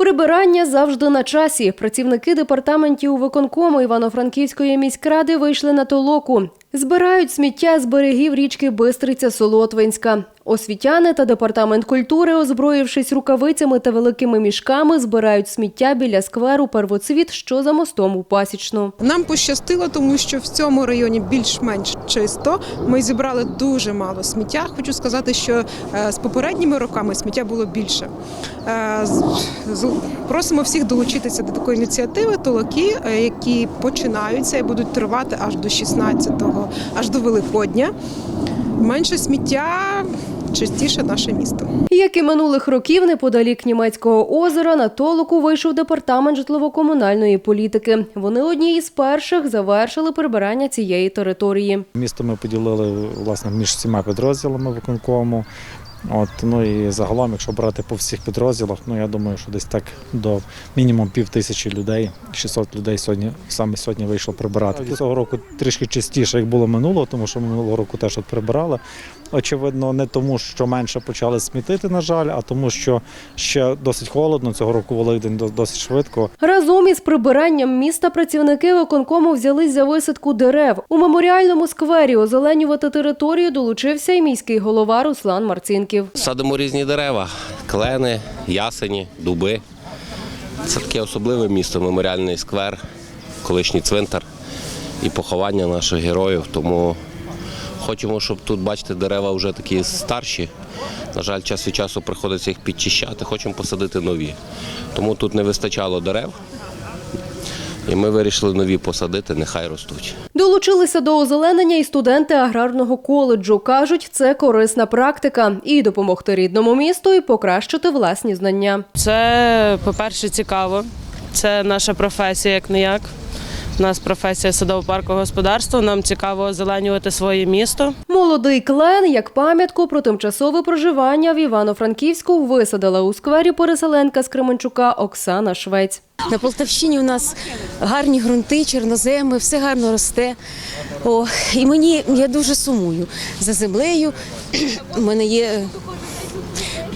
Прибирання завжди на часі. Працівники департаментів виконкому Івано-Франківської міськради вийшли на толоку. Збирають сміття з берегів річки Бистриця Солотвинська. Освітяни та департамент культури, озброївшись рукавицями та великими мішками, збирають сміття біля скверу Первоцвіт, що за мостом у Пасічну. Нам пощастило, тому що в цьому районі більш-менш чисто. Ми зібрали дуже мало сміття. Хочу сказати, що е, з попередніми роками сміття було більше. Е, Просимо всіх долучитися до такої ініціативи толоки, е, які починаються і будуть тривати аж до 16-го, аж до Великодня. Менше сміття, чистіше наше місто. Як і минулих років, неподалік німецького озера на толоку вийшов департамент житлово-комунальної політики. Вони одні із перших завершили прибирання цієї території. Місто ми поділили власне між всіма підрозділами виконкому. От, ну і загалом, якщо брати по всіх підрозділах, ну я думаю, що десь так до мінімум пів тисячі людей, 600 людей сьогодні саме сьогодні вийшло прибирати. Цього року трішки частіше, як було минулого, тому що минулого року теж от прибирали. Очевидно, не тому, що менше почали смітити, на жаль, а тому, що ще досить холодно. Цього року Великдень дос- досить швидко. Разом із прибиранням міста працівники виконкому взялись за висадку дерев. У меморіальному сквері озеленювати територію долучився і міський голова Руслан Марцинків. Садимо різні дерева, клени, ясені, дуби. Це таке особливе місто, меморіальний сквер, колишній цвинтар і поховання наших героїв. Тому хочемо, щоб тут, бачите, дерева вже такі старші. На жаль, час від часу приходиться їх підчищати, хочемо посадити нові. Тому тут не вистачало дерев. І ми вирішили нові посадити, нехай ростуть. Долучилися до озеленення і студенти аграрного коледжу. Кажуть, це корисна практика і допомогти рідному місту, і покращити власні знання. Це, по-перше, цікаво. Це наша професія, як не як. У нас професія садово-паркового господарства. Нам цікаво озеленювати своє місто. Молодий клен, як пам'ятку про тимчасове проживання в Івано-Франківську, висадила у сквері переселенка з Кременчука Оксана Швець. На Полтавщині у нас гарні ґрунти, чорноземи, все гарно росте. О, і мені я дуже сумую за землею. У мене є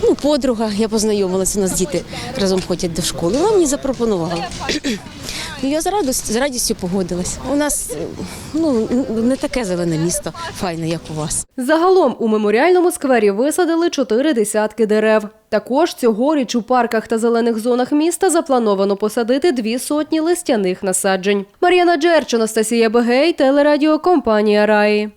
ну, подруга, я познайомилася, у нас діти разом ходять до школи. Вона мені запропонувала. Ну, Я з радістю, з радістю погодилась. У нас ну, не таке зелене місто, файне, як у вас. Загалом у меморіальному сквері висадили чотири десятки дерев. Також цьогоріч у парках та зелених зонах міста заплановано посадити дві сотні листяних насаджень. Мар'яна Джерч, Анастасія Бегей, телерадіокомпанія Раї.